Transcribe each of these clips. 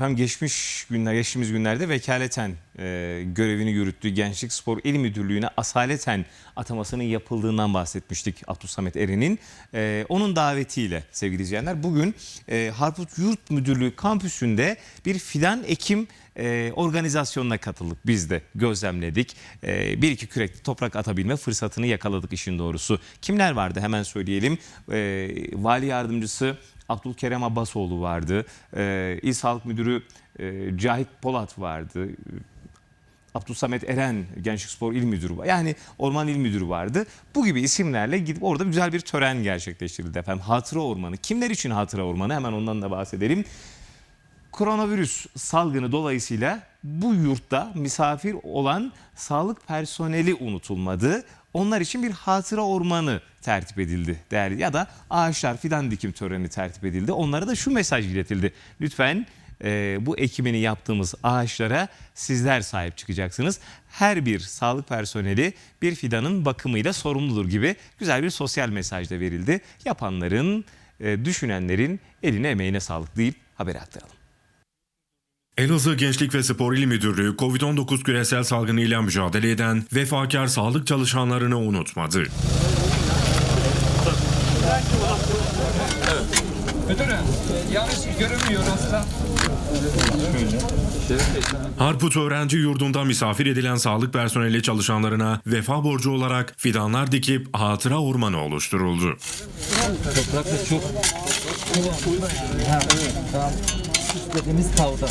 Efendim geçmiş günler, geçtiğimiz günlerde vekaleten e, görevini yürüttüğü Gençlik Spor İl Müdürlüğü'ne asaleten atamasının yapıldığından bahsetmiştik Abdülsamet Eren'in. E, onun davetiyle sevgili izleyenler bugün e, Harput Yurt Müdürlüğü kampüsünde bir fidan ekim e, organizasyonuna katıldık. Biz de gözlemledik. E, bir iki kürek toprak atabilme fırsatını yakaladık işin doğrusu. Kimler vardı hemen söyleyelim. E, Vali Yardımcısı Abdülkerem Abbasoğlu vardı. Ee, İl Sağlık Müdürü e, Cahit Polat vardı. Abdülsamet Eren Gençlik Spor İl Müdürü var. Yani Orman İl Müdürü vardı. Bu gibi isimlerle gidip orada güzel bir tören gerçekleştirildi efendim. Hatıra Ormanı. Kimler için Hatıra Ormanı? Hemen ondan da bahsedelim. Koronavirüs salgını dolayısıyla bu yurtta misafir olan sağlık personeli unutulmadı. Onlar için bir hatıra ormanı tertip edildi değerli ya da ağaçlar fidan dikim töreni tertip edildi. Onlara da şu mesaj iletildi. Lütfen e, bu ekimini yaptığımız ağaçlara sizler sahip çıkacaksınız. Her bir sağlık personeli bir fidanın bakımıyla sorumludur gibi güzel bir sosyal mesaj da verildi. Yapanların, e, düşünenlerin eline emeğine sağlık deyip haberi aktaralım. Elazığ Gençlik ve Spor İl Müdürlüğü COVID-19 küresel salgınıyla mücadele eden vefakar sağlık çalışanlarını unutmadı. Müdürüm, yanlış görünmüyor aslında. Harput Öğrenci Yurdu'nda misafir edilen sağlık personeli çalışanlarına vefa borcu olarak fidanlar dikip hatıra ormanı oluşturuldu. Toprak da çok tamam. İstediğimiz tavda.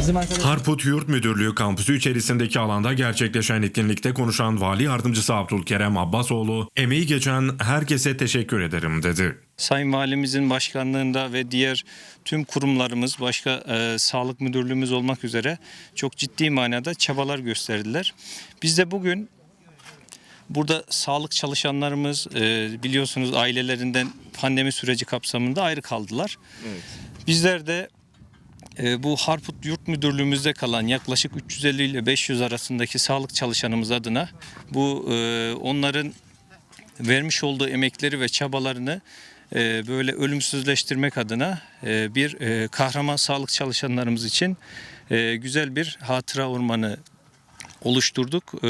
Bizim Harput Yurt Müdürlüğü kampüsü içerisindeki alanda gerçekleşen etkinlikte konuşan Vali Yardımcısı Abdülkerem Abbasoğlu, emeği geçen herkese teşekkür ederim dedi. Sayın Valimizin başkanlığında ve diğer tüm kurumlarımız, başka e, sağlık müdürlüğümüz olmak üzere çok ciddi manada çabalar gösterdiler. Biz de bugün burada sağlık çalışanlarımız e, biliyorsunuz ailelerinden pandemi süreci kapsamında ayrı kaldılar. Bizler de e, bu Harput Yurt Müdürlüğümüzde kalan yaklaşık 350 ile 500 arasındaki sağlık çalışanımız adına bu e, onların vermiş olduğu emekleri ve çabalarını e, böyle ölümsüzleştirmek adına e, bir e, kahraman sağlık çalışanlarımız için e, güzel bir hatıra ormanı oluşturduk. E,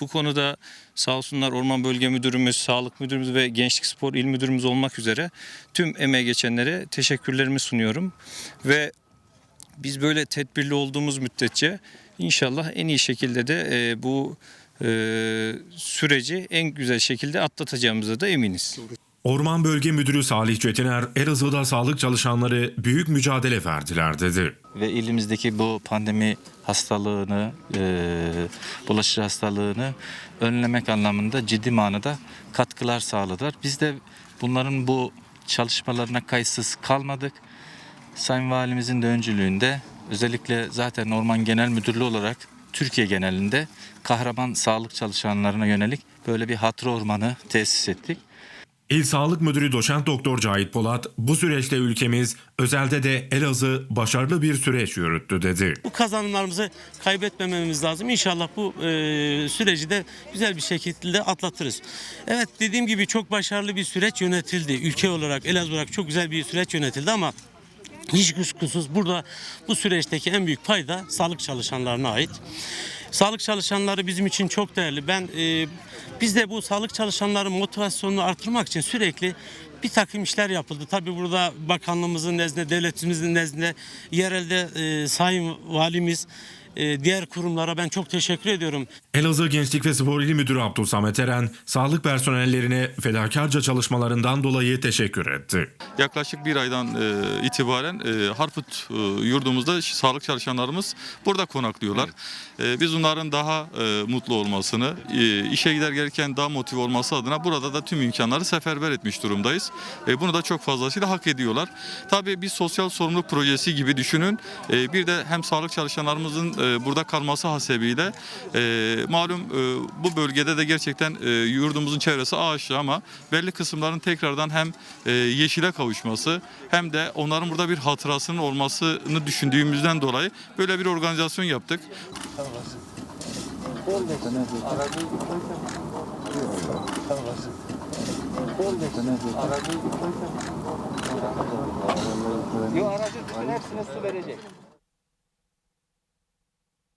bu konuda sağ olsunlar Orman Bölge Müdürümüz, Sağlık Müdürümüz ve Gençlik Spor İl Müdürümüz olmak üzere tüm emeğe geçenlere teşekkürlerimi sunuyorum. Ve biz böyle tedbirli olduğumuz müddetçe inşallah en iyi şekilde de e, bu e, süreci en güzel şekilde atlatacağımıza da eminiz. Orman Bölge Müdürü Salih Çetiner, Elazığ'da sağlık çalışanları büyük mücadele verdiler dedi. ve ilimizdeki bu pandemi hastalığını, e, bulaşıcı hastalığını önlemek anlamında ciddi manada katkılar sağladılar. Biz de bunların bu çalışmalarına kayıtsız kalmadık. Sayın Valimizin de öncülüğünde özellikle zaten Orman Genel Müdürlüğü olarak Türkiye genelinde kahraman sağlık çalışanlarına yönelik böyle bir hatıra ormanı tesis ettik. İl Sağlık Müdürü Doçent Doktor Cahit Polat, bu süreçte ülkemiz, özelde de Elazığ başarılı bir süreç yürüttü dedi. bu kazanımlarımızı kaybetmememiz lazım. İnşallah bu e, süreci de güzel bir şekilde atlatırız. Evet dediğim gibi çok başarılı bir süreç yönetildi. Ülke olarak, Elazığ olarak çok güzel bir süreç yönetildi ama hiç kuşkusuz burada bu süreçteki en büyük payda sağlık çalışanlarına ait. Sağlık çalışanları bizim için çok değerli. Ben e, biz de bu sağlık çalışanların motivasyonunu artırmak için sürekli bir takım işler yapıldı. Tabii burada bakanlığımızın nezdinde, devletimizin nezdinde, yerelde e, sayın valimiz, diğer kurumlara ben çok teşekkür ediyorum. Elazığ Gençlik ve Spor İl Müdürü Abdülsamet Eren, sağlık personellerine fedakarca çalışmalarından dolayı teşekkür etti. yaklaşık bir aydan e, itibaren e, Harput e, yurdumuzda sağlık çalışanlarımız burada konaklıyorlar. E, biz onların daha e, mutlu olmasını, e, işe gider gelirken daha motive olması adına burada da tüm imkanları seferber etmiş durumdayız. E, bunu da çok fazlasıyla hak ediyorlar. Tabii bir sosyal sorumluluk projesi gibi düşünün. E, bir de hem sağlık çalışanlarımızın e, burada kalması hasebiyle e, malum e, bu bölgede de gerçekten yurdumuzun çevresi ağaçlı ama belli kısımların tekrardan hem yeşile kavuşması hem de onların burada bir hatırasının olmasını düşündüğümüzden dolayı böyle bir organizasyon yaptık. Yo aracın hepsine su verecek.